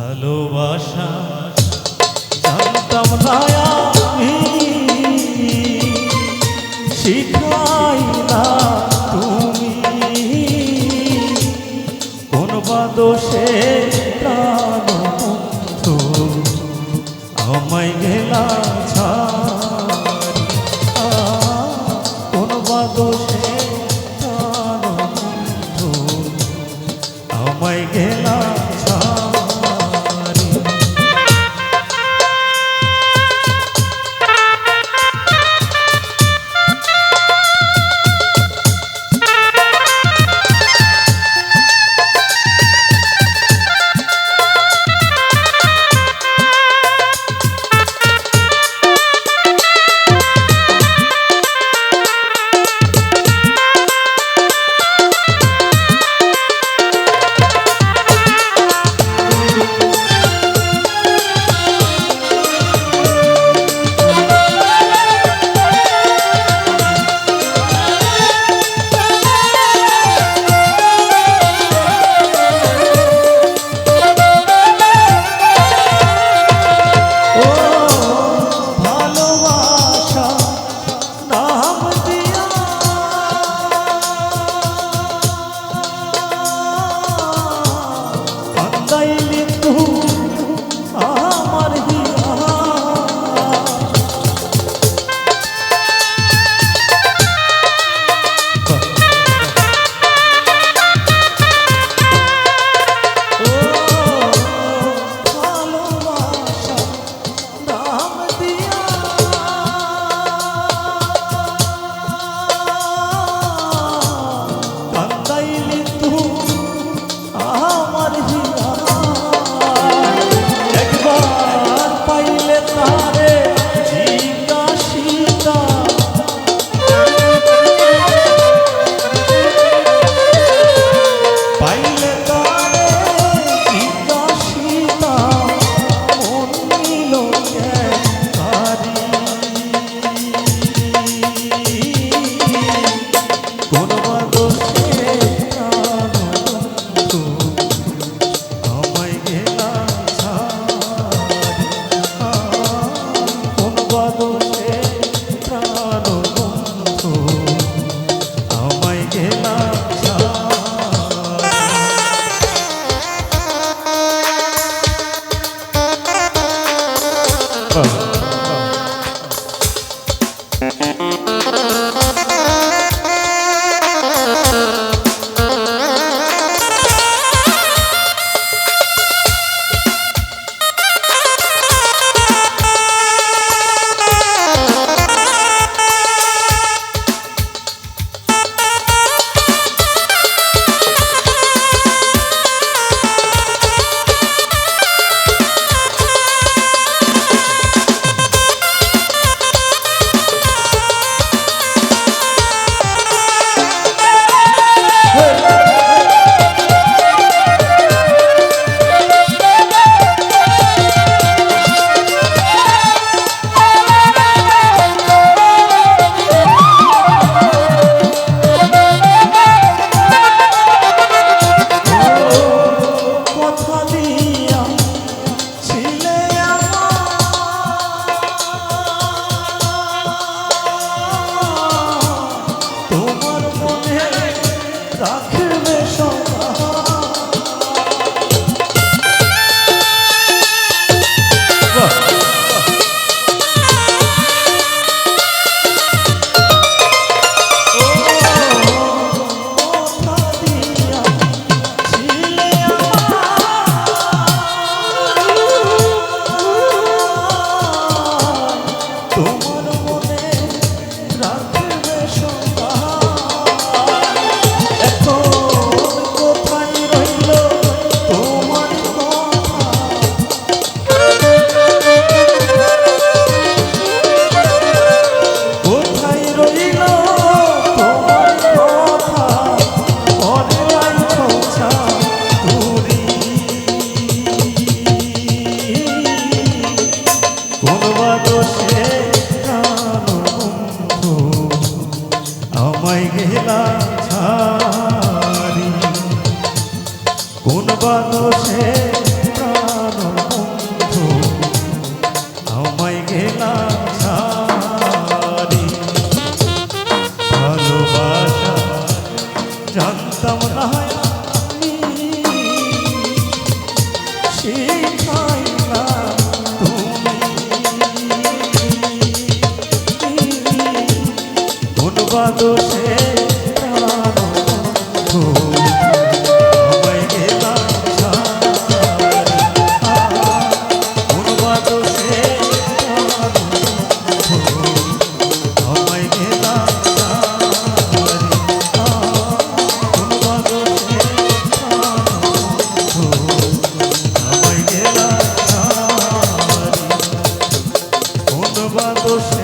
ভালোবাসা জানতাম না আমি। শিখাইলা তুমি। কোন বাদোষে রাখবে সবার মেঘলা ছাড়ি। কোন বাতাসে বাদশে